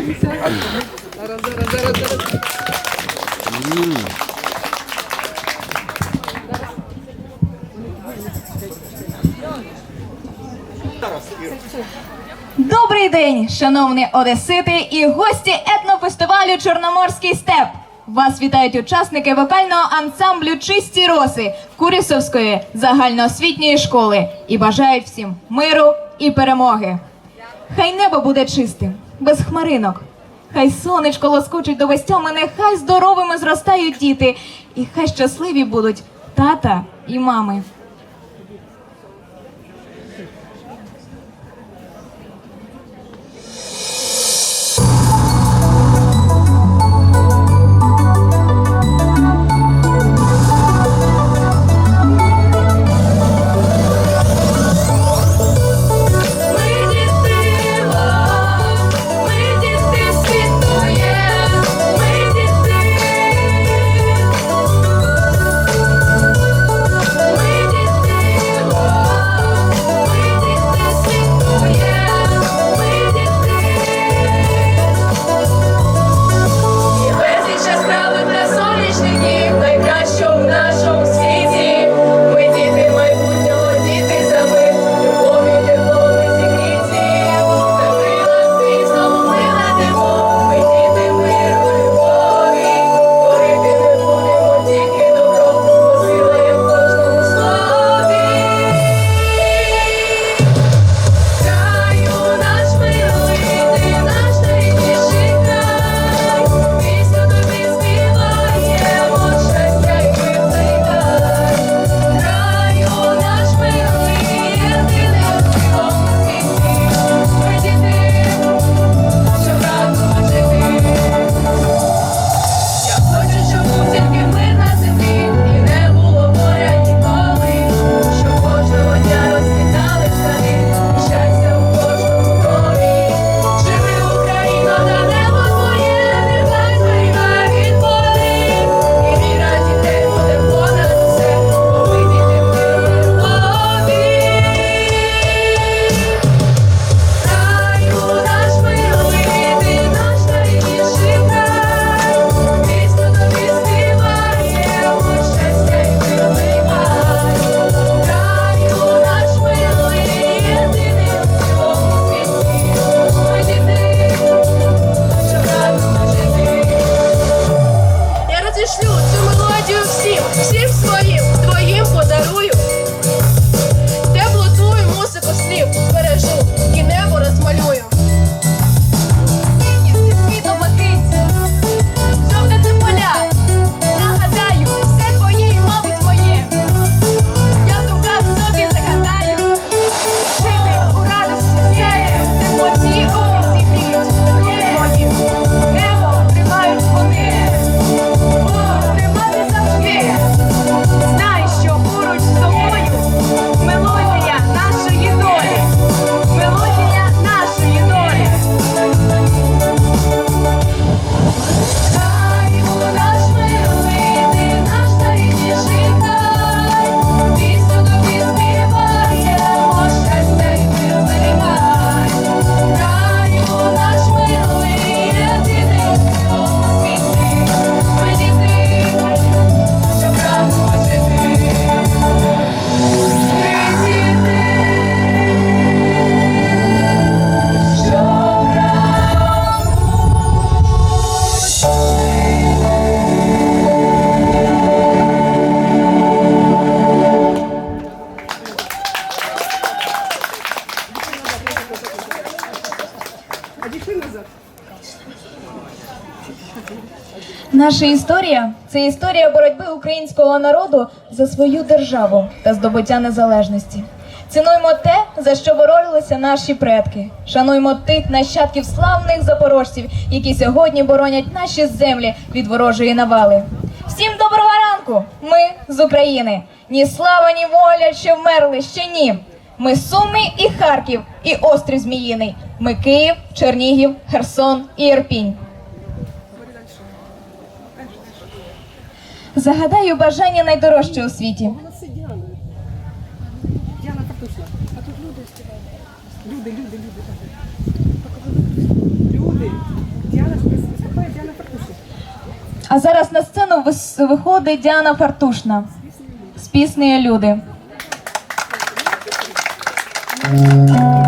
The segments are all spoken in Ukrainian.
Зараз, зараз, зараз. Добрий день, шановні одесити і гості етнофестивалю Чорноморський степ. Вас вітають учасники вокального ансамблю Чисті роси Курісовської загальноосвітньої школи і бажають всім миру і перемоги. Хай небо буде чистим без хмаринок. Хай сонечко лоскочить до весь мене, хай здоровими зростають діти, і хай щасливі будуть тата і мами. наша історія це історія боротьби українського народу за свою державу та здобуття незалежності. Цінуємо те, за що боролися наші предки. Шануємо тих нащадків славних запорожців, які сьогодні боронять наші землі від ворожої навали. Всім доброго ранку! Ми з України. Ні слава, ні воля, ще вмерли ще ні. Ми Суми і Харків, і острів Зміїний. Ми Київ, Чернігів, Херсон і Ірпінь. Загадаю бажання найдорожче у світі. Діана Картушна. А тут люди співають. Люди, люди, люди. Діана Діана Картушна. А зараз на сцену виходить Діана Фартушна з піснею Люди. Е,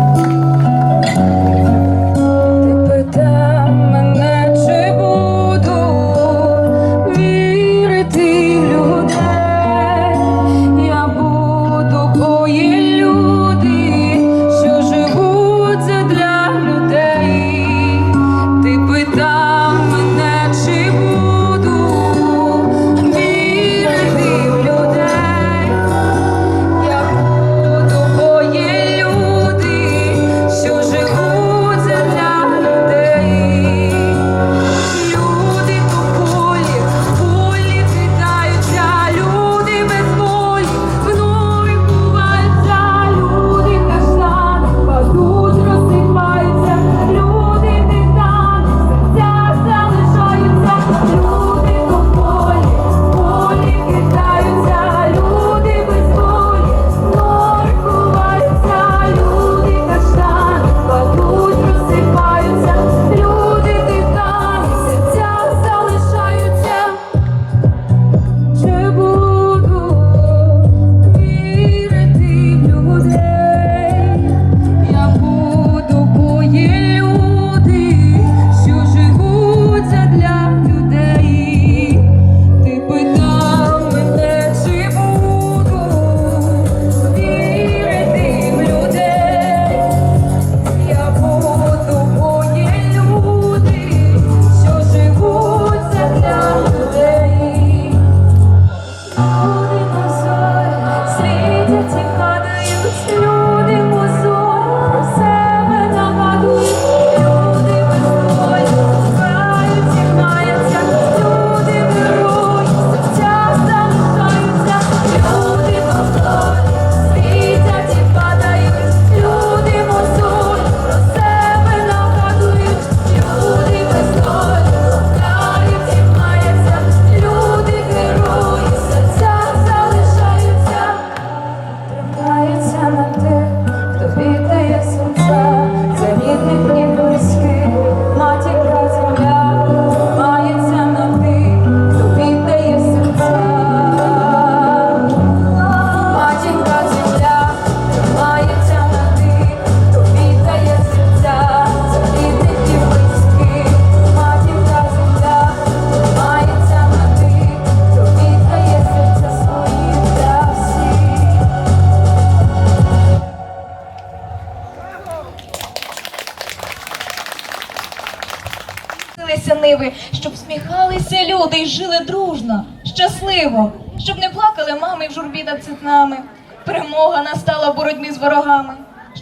щасливий, щоб сміхалися люди і жили дружно, щасливо, щоб не плакали мами в журбі над цитнами. Перемога настала в боротьбі з ворогами,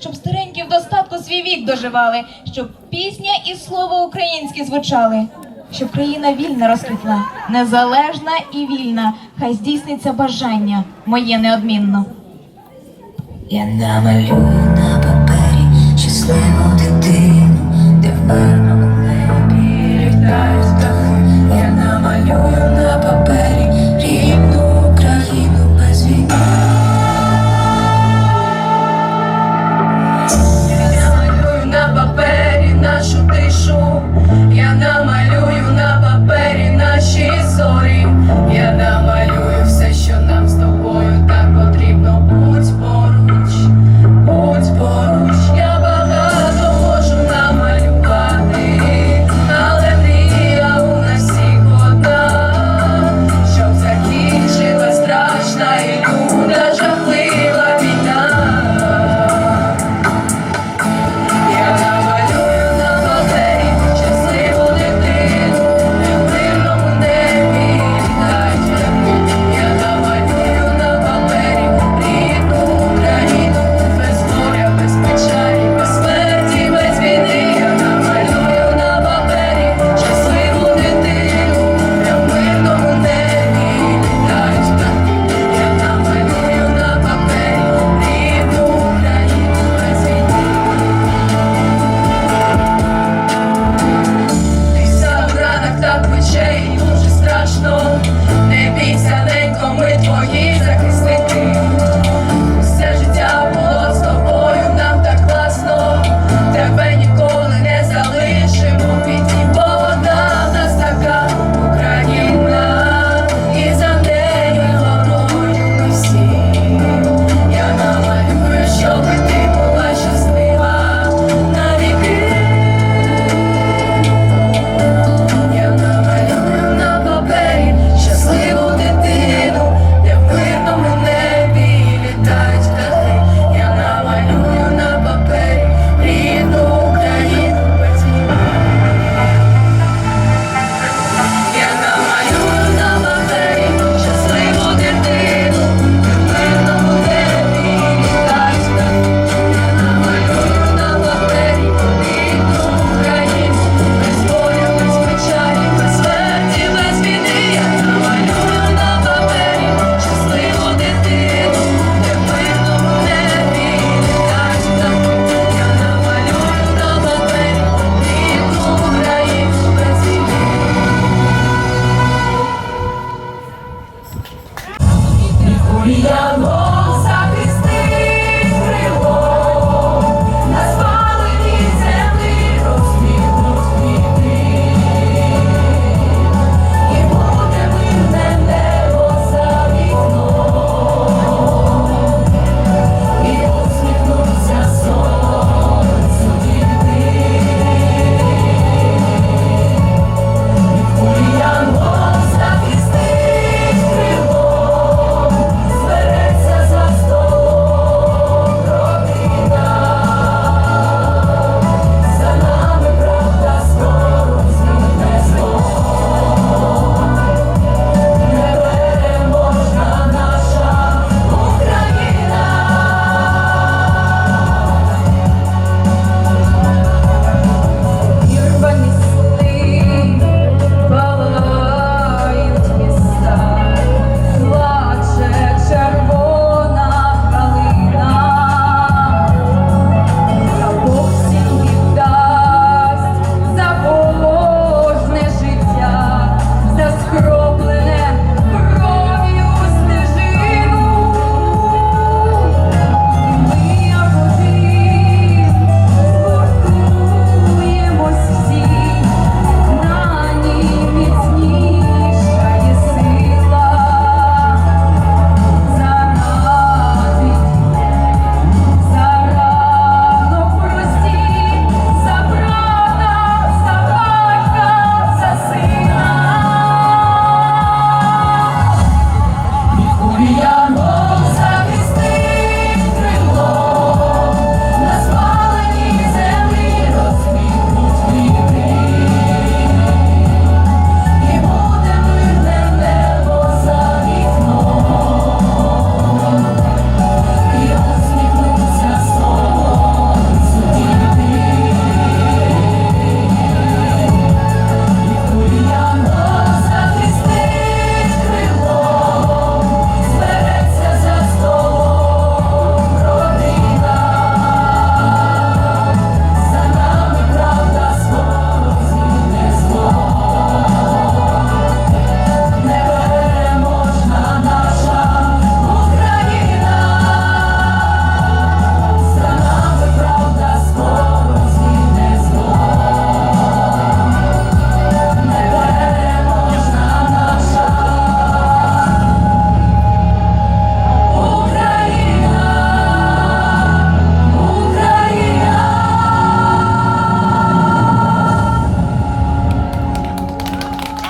щоб старенькі в достатку свій вік доживали, щоб пісня і слово українське звучали, щоб країна вільна розквітла, незалежна і вільна. Хай здійсниться бажання моє неодмінно. Я намалюю на папері щасливу дитину, де в мирному літають птахи, я намалюю.